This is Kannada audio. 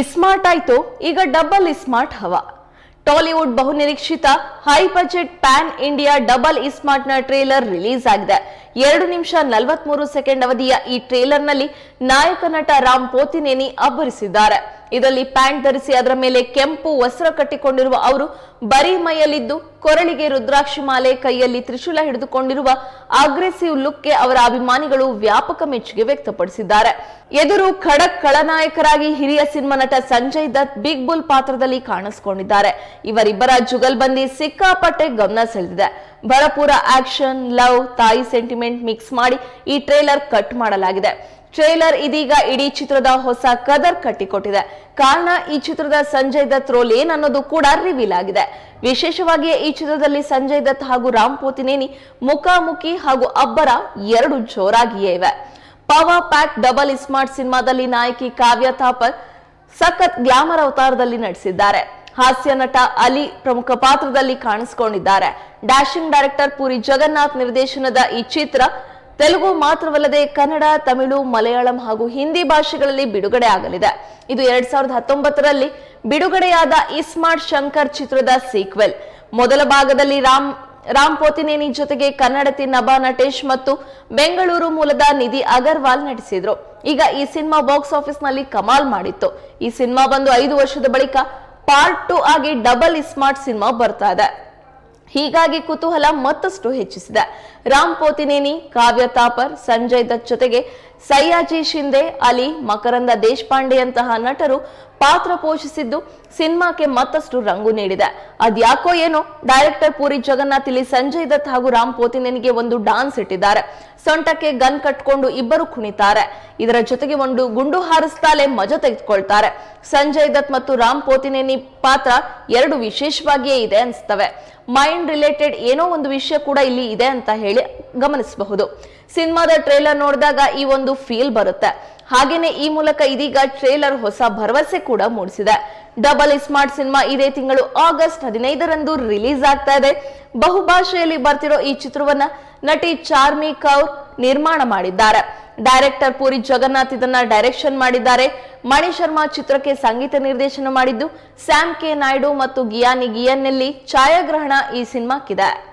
ಇಸ್ಮಾರ್ಟ್ ಆಯ್ತು, ಈಗ ಡಬಲ್ ಇಸ್ಮಾರ್ಟ್ ಹವಾ. ಟಾಲಿವುಡ್ ಬಹುನಿರೀಕ್ಷಿತ, high budget pan India Double ಇಸ್ಮಾರ್ಟ್ನ trailer release ಆಗಿದೆ. ಎರಡು ನಿಮಿಷ ನಲವತ್ಮೂರು ಸೆಕೆಂಡ್ ಅವಧಿಯ ಈ ಟ್ರೇಲರ್ನಲ್ಲಿ ನಾಯಕ ನಟ ರಾಮ್ ಪೋತಿನೇನಿ ಅಬ್ಬರಿಸಿದ್ದಾರೆ. ಇದರಲ್ಲಿ ಪ್ಯಾಂಟ್ ಧರಿಸಿ ಅದರ ಮೇಲೆ ಕೆಂಪು ವಸ್ತ್ರ ಕಟ್ಟಿಕೊಂಡಿರುವ ಅವರು ಬರೀ ಮೈಯಲ್ಲಿದ್ದು ಕೊರಳಿಗೆ ರುದ್ರಾಕ್ಷಿ ಮಾಲೆ ಕೈಯಲ್ಲಿ ತ್ರಿಶೂಲ ಹಿಡಿದುಕೊಂಡಿರುವ ಅಗ್ರೆಸಿವ್ ಲುಕ್ಗೆ ಅವರ ಅಭಿಮಾನಿಗಳು ವ್ಯಾಪಕ ಮೆಚ್ಚುಗೆ ವ್ಯಕ್ತಪಡಿಸಿದ್ದಾರೆ. ಎದುರು ಖಡಕ್ ಖಳನಾಯಕರಾಗಿ ಹಿರಿಯ ಸಿನಿಮಾ ನಟ ಸಂಜಯ್ ದತ್ ಬಿಗ್ ಬುಲ್ ಪಾತ್ರದಲ್ಲಿ ಕಾಣಿಸಿಕೊಂಡಿದ್ದಾರೆ. ಇವರಿಬ್ಬರ ಜುಗಲ್ಬಂದಿ ಸಿಕ್ಕಾಪಟ್ಟೆ ಗಮನ ಸೆಳೆದಿದೆ. ಭರಪೂರ ಆಕ್ಷನ್ ಲವ್ ತಾಯಿ ಸೆಂಟಿಮೆಂಟ್ ಮಿಕ್ಸ್ ಮಾಡಿ ಈ ಟ್ರೇಲರ್ ಕಟ್ ಮಾಡಲಾಗಿದೆ. ಟ್ರೇಲರ್ ಇದೀಗ ಇಡೀ ಚಿತ್ರದ ಹೊಸ ಕದರ್ ಕಟ್ಟಿಕೊಟ್ಟಿದೆ. ಕಾರಣ ಈ ಚಿತ್ರದ ಸಂಜಯ್ ದತ್ ರೋಲ್ ಏನನ್ನೋದು ಕೂಡ ರಿವೀಲ್ ಆಗಿದೆ. ವಿಶೇಷವಾಗಿ ಈ ಚಿತ್ರದಲ್ಲಿ ಸಂಜಯ್ ದತ್ ಹಾಗೂ ರಾಮ್ ಪೋತಿನೇನಿ ಮುಖಾಮುಖಿ ಹಾಗೂ ಅಬ್ಬರ ಎರಡು ಜೋರಾಗಿಯೇ ಇವೆ. ಪವರ್ ಪ್ಯಾಕ್ ಡಬಲ್ ಸ್ಮಾರ್ಟ್ ಸಿನಿಮಾದಲ್ಲಿ ನಾಯಕಿ ಕಾವ್ಯ ಥಾಪರ್ ಸಖತ್ ಗ್ಲಾಮರ್ ಅವತಾರದಲ್ಲಿ ನಟಿಸಿದ್ದಾರೆ. ಹಾಸ್ಯ ನಟ ಅಲಿ ಪ್ರಮುಖ ಪಾತ್ರದಲ್ಲಿ ಕಾಣಿಸಿಕೊಂಡಿದ್ದಾರೆ. ಡ್ಯಾಶಿಂಗ್ ಡೈರೆಕ್ಟರ್ ಪುರಿ ಜಗನ್ನಾಥ್ ನಿರ್ದೇಶನದ ಈ ಚಿತ್ರ ತೆಲುಗು ಮಾತ್ರವಲ್ಲದೆ ಕನ್ನಡ, ತಮಿಳು, ಮಲಯಾಳಂ ಹಾಗೂ ಹಿಂದಿ ಭಾಷೆಗಳಲ್ಲಿ ಬಿಡುಗಡೆ ಆಗಲಿದೆ. ಇದು ಎರಡ್ ಸಾವಿರದ ಹತ್ತೊಂಬತ್ತರಲ್ಲಿ ಬಿಡುಗಡೆಯಾದ ಇಸ್ಮಾರ್ಟ್ ಶಂಕರ್ ಚಿತ್ರದ ಸೀಕ್ವೆಲ್. ಮೊದಲ ಭಾಗದಲ್ಲಿ ರಾಮ್ ರಾಮ್ ಪೋತಿನೇನಿ ಜೊತೆಗೆ ಕನ್ನಡತಿ ನಭಾ ನಟೇಶ್ ಮತ್ತು ಬೆಂಗಳೂರು ಮೂಲದ ನಿಧಿ ಅಗರ್ವಾಲ್ ನಟಿಸಿದ್ರು. ಈಗ ಈ ಸಿನಿಮಾ ಬಾಕ್ಸ್ ಆಫೀಸ್ನಲ್ಲಿ ಕಮಾಲ್ ಮಾಡಿತ್ತು. ಈ ಸಿನಿಮಾ ಬಂದು ಐದು ವರ್ಷದ ಬಳಿಕ ಪಾರ್ಟ್ ಟು ಆಗಿ ಡಬಲ್ ಸ್ಮಾರ್ಟ್ ಸಿನಿಮಾ ಬರ್ತಾ ಇದೆ. ಹೀಗಾಗಿ ಕುತೂಹಲ ಮತ್ತಷ್ಟು ಹೆಚ್ಚಿಸಿದೆ. ರಾಮ್ ಪೋತಿನೇನಿ, ಕಾವ್ಯ ತಾಪರ್, ಸಂಜಯ್ ದತ್ ಜೊತೆಗೆ ಸಯ್ಯಾಜಿ ಶಿಂದೆ, ಅಲಿ, ಮಕರಂದ ದೇಶಪಾಂಡೆಯಂತಹ ನಟರು ಪಾತ್ರ ಪೋಷಿಸಿದ್ದು ಸಿನಿಮಾಕ್ಕೆ ಮತ್ತಷ್ಟು ರಂಗು ನೀಡಿದೆ. ಅದ್ಯಾಕೋ ಏನೋ, ಡೈರೆಕ್ಟರ್ ಪೂರಿ ಜಗನ್ನಾಥ್ ಇಲ್ಲಿ ಸಂಜಯ್ ದತ್ ಹಾಗೂ ರಾಮ್ ಪೋತಿನೇನಿಗೆ ಒಂದು ಡಾನ್ಸ್ ಇಟ್ಟಿದ್ದಾರೆ. ಸೊಂಟಕ್ಕೆ ಗನ್ ಕಟ್ಕೊಂಡು ಇಬ್ಬರು ಕುಣಿತಾರೆ. ಇದರ ಜೊತೆಗೆ ಒಂದು ಗುಂಡು ಹಾರಿಸ್ತಾಲೆ ಮಜಾ ತೆಗೆದುಕೊಳ್ತಾರೆ. ಸಂಜಯ್ ದತ್ ಮತ್ತು ರಾಮ್ ಪೋತಿನೇನಿ ಪಾತ್ರ ಎರಡು ವಿಶೇಷವಾಗಿಯೇ ಇದೆ ಅನಿಸ್ತವೆ. ಮೈಂಡ್ ರಿಲೇಟೆಡ್ ಏನೋ ಒಂದು ವಿಷಯ ಕೂಡ ಇಲ್ಲಿ ಇದೆ ಅಂತ ಹೇಳಿ ಗಮನಿಸಬಹುದು. ಸಿನಿಮಾದ ಟ್ರೇಲರ್ ನೋಡಿದಾಗ ಈ ಒಂದು ಫೀಲ್ ಬರುತ್ತೆ. ಹಾಗೇನೆ ಈ ಮೂಲಕ ಇದೀಗ ಟ್ರೇಲರ್ ಹೊಸ ಭರವಸೆ ಕೂಡ ಮೂಡಿಸಿದೆ. ಡಬಲ್ ಸ್ಮಾರ್ಟ್ ಸಿನಿಮಾ ಇದೇ ತಿಂಗಳು ಆಗಸ್ಟ್ ಹದಿನೈದರಂದು ರಿಲೀಸ್ ಆಗ್ತಾ ಇದೆ. ಬಹುಭಾಷೆಯಲ್ಲಿ ಬರ್ತಿರೋ ಈ ಚಿತ್ರವನ್ನ ನಟಿ ಚಾರ್ಮಿ ಕೌರ್ ನಿರ್ಮಾಣ ಮಾಡಿದ್ದಾರೆ. ಡೈರೆಕ್ಟರ್ ಪೂರಿ ಜಗನ್ನಾಥ್ ಇದನ್ನ ಡೈರೆಕ್ಷನ್ ಮಾಡಿದ್ದಾರೆ. ಮಣಿ ಶರ್ಮಾ ಚಿತ್ರಕ್ಕೆ ಸಂಗೀತ ನಿರ್ದೇಶನ ಮಾಡಿದ್ದು, ಸ್ಯಾಮ್ ಕೆ ನಾಯ್ಡು ಮತ್ತು ಗಿಯಾನಿ ಗಿಯನ್ನಲ್ಲಿ ಛಾಯಾಗ್ರಹಣ ಈ ಸಿನಿಮಾಕ್ಕಿದೆ.